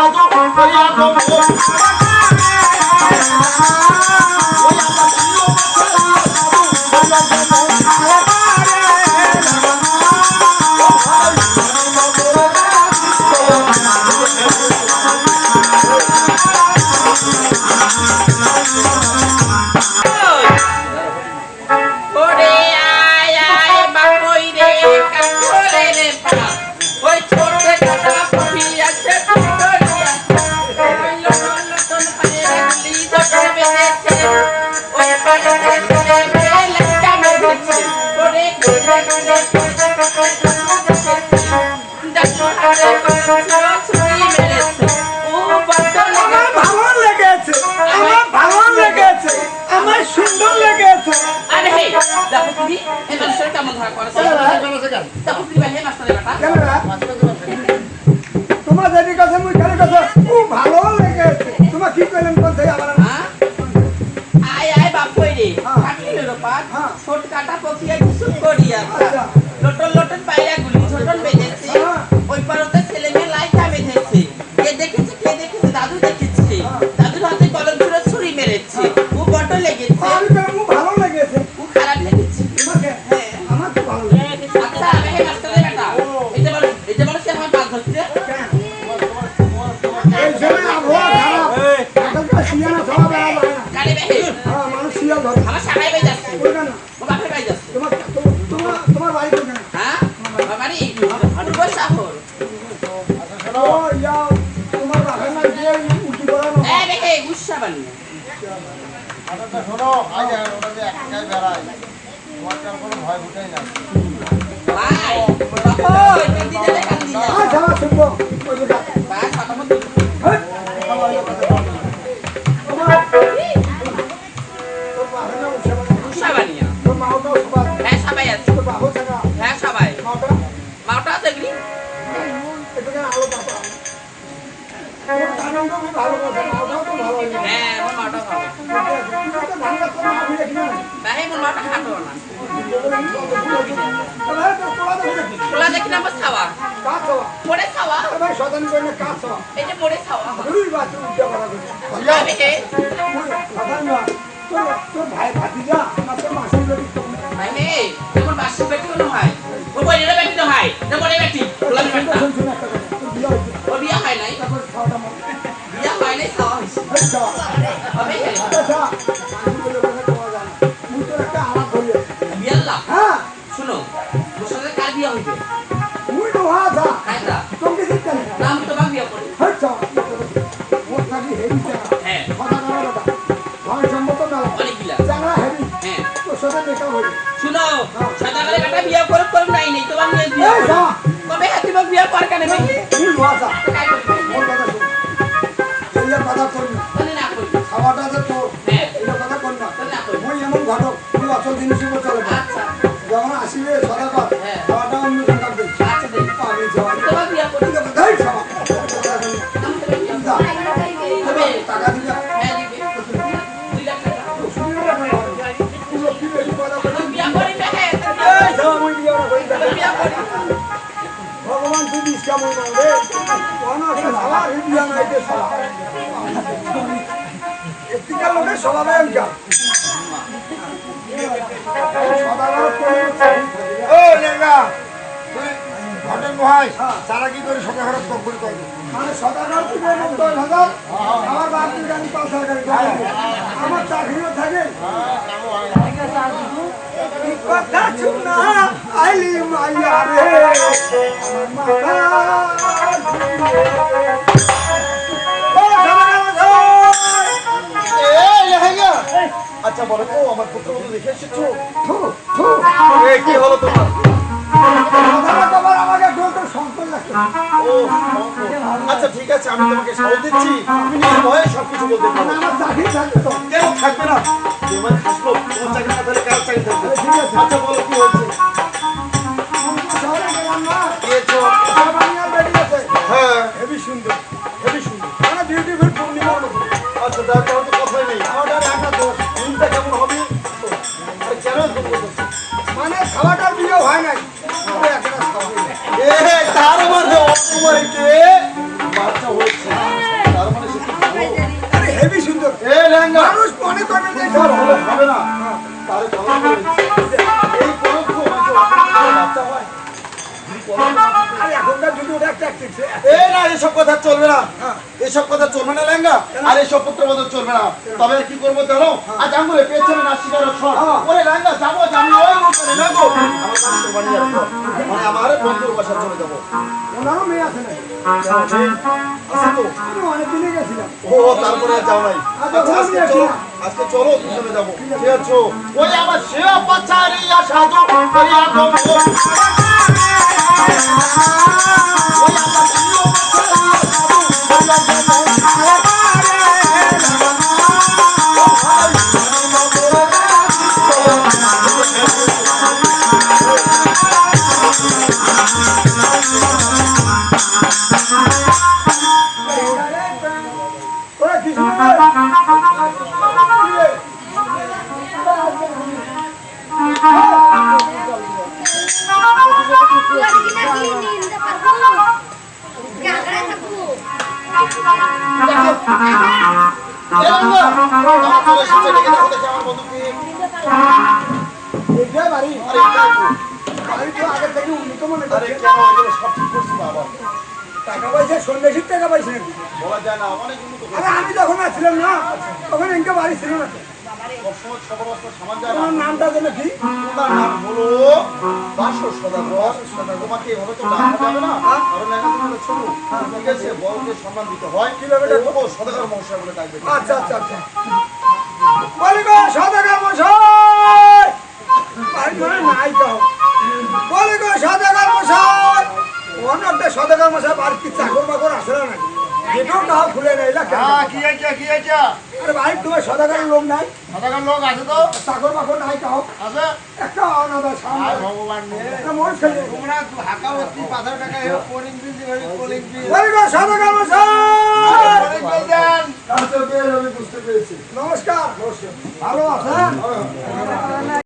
সাধু হইয়া গো ওরে দেখো তুমি এই মানুষের কেমন ধরা করেছে দেখো তুমি হে মাস্টারের বেটা তোমার যেটি কথা মুই খুব ভালো। আমার বাই যাচ্ছে? ও বাপের বাই যাচ্ছে তোমার তোমার তোমার বাড়ি কেন হ্যাঁ? বাবারি পূর্ব শহর? ও ইয়া তোমার বাপের না গিয়ে উঠি করানো এই দেখে গুসা বানিয়ে। শোনো আজ ওটা যে একাই বেড়ায় তোমার তো কোনো ভয় ভুটাই না ভাই বাবা এটা দিতে দেখান আ যাওয়া শুনব। ওই খোলা দেখি না খাওয়া কাজ চাওয়া পরে ভাই করে না কাজ চাওয়া এই যে পরে খাওয়া দুই হে শতানি না তোর তোর ভাই ভাতিজা না তোর মাসির লোক ভাই হে তোমার বাসি বেটি কোন হয় ও বইরে বেটি তো হয় না বলে বেটি খোলা বেটি শুনো তোর সাথে কার বিয়া হইবে মুই তো হা যা কায়দা? তোকে চিন্তা নেই? নাম তোমার বিয়া করি। আচ্ছা মোট থাকি হেভি চাকা হ্যাঁ। কথা কানা কথা। ভাই সম্মত না। অনেক গিলা। চাকা হেভি হ্যাঁ। তোর সাথে দেখা হইবে শুনো সদাগরে বেটা বিয়া করে করব নাই নাই তোমার নিয়ে বিয়া এই কবে হাতি বিয়া কর কেন? হা যা। কাই কেমন কোন একটা সালা হে বিয়া নাই দে সালা এতিকা লোকে সবাবে এমকা সদাগর কোন ও লেগা ঘটক ভাই সারা কি করে সকাল খারাপ তক করে করবি মানে তুই এমন দশ হাজার আমার বাপ জানি পাঁচ হাজার আমার চাকরিও থাকে এই কথা শুনা আইলি মাইয়া রে আচ্ছা বলো তো আমার পুত্র বন্ধু দেখে এসেছ? কি হলো তোমার? আচ্ছা ঠিক আছে আমি তোমাকে সাহস দিচ্ছি। তুমি নির্ভয়ে সবকিছু বলতে পারো। আমার চাকরি থাকবে তো। কেন থাকবে না? তোমার হাসলো তোমার চাকরি না থাকলে কার চাকরি থাকবে ঠিক আছে। আচ্ছা বলো কি হয়েছে? হ্যাঁ। হেভি সুন্দর হেভি সুন্দর। মানে বিউটিফুল পূর্ণিমার মতো আচ্ছা তো নেই। খাওয়াটার একটা দিনটা কেমন হবে? আর কেন মানে খাওয়াটার বিয়ে হয় নাই। তার মাঝে বাচ্চা হয়েছে। তার মানে আরে হেভি সুন্দর। এ মানুষ মনে করে যে হবে না। তার এই না এসব কথা চলবে না। এসব কথা চলবে না লেঙ্গা আর এসব পুত্রবোধ চলবে না। তবে কি করব জানো? আজ আঙ্গুলে পেয়েছেন না শিকার ওরে লেঙ্গা যাব যাব ওই রূপে লেঙ্গো মানে আমার বন্ধুর বাসা চলে যাব। ওনারও মেয়ে আছে না ও তারপরে যাও নাই। আচ্ছা আজকে চলো আজকে চলো দুজনে যাব। ঠিক আছে। ওই আমার সেবা পাচারিয়া সাধু করিয়া গো টাকা টাকা আমি যখন আসছিলাম না তখন এনকে বাড়ি ছিল না। সবসময় সবার অবস্থা সমান যায় তোমার নামটা যেন কি? তোমার নাম হলো বাসো সদাগর। তোমাকে এভাবে তো ডাকা যাবে না? আরও লেখা তুমি ছোট। ঠিক আছে বড়কে সম্মান দিতে হয়। কীভাবে ডাকবো? সদাগর মহাশয় বলে ডাকবে। আচ্ছা আচ্ছা আচ্ছা। বলি গো সদাগর মশাই বাড়ি ধরে নাই তো। বলি গো সদাগর মশাই অনেকটা সদাগর মশাই বাড়ি কি চাকর বাকর আসে না নাকি যেটাও না খুলে নেই না কি হয়েছে কি হয়েছে? আরে ভাই তোমার সদাগরের লোক নাই? সদাগর লোক আছে তো? চাকর বাকর নাই কাও আছে? একটা অনাদার সামনে। ভগবান নে একটা মোর ছেলে তোমরা হাকাওয়াতি পাথর টাকা কোলিং বিল দিবে কোলিং বিল। বলি গো সদাগর মশাই কোলিং বিল দেন। আমি বুঝতে পেরেছি। নমস্কার। ভালো আছেন?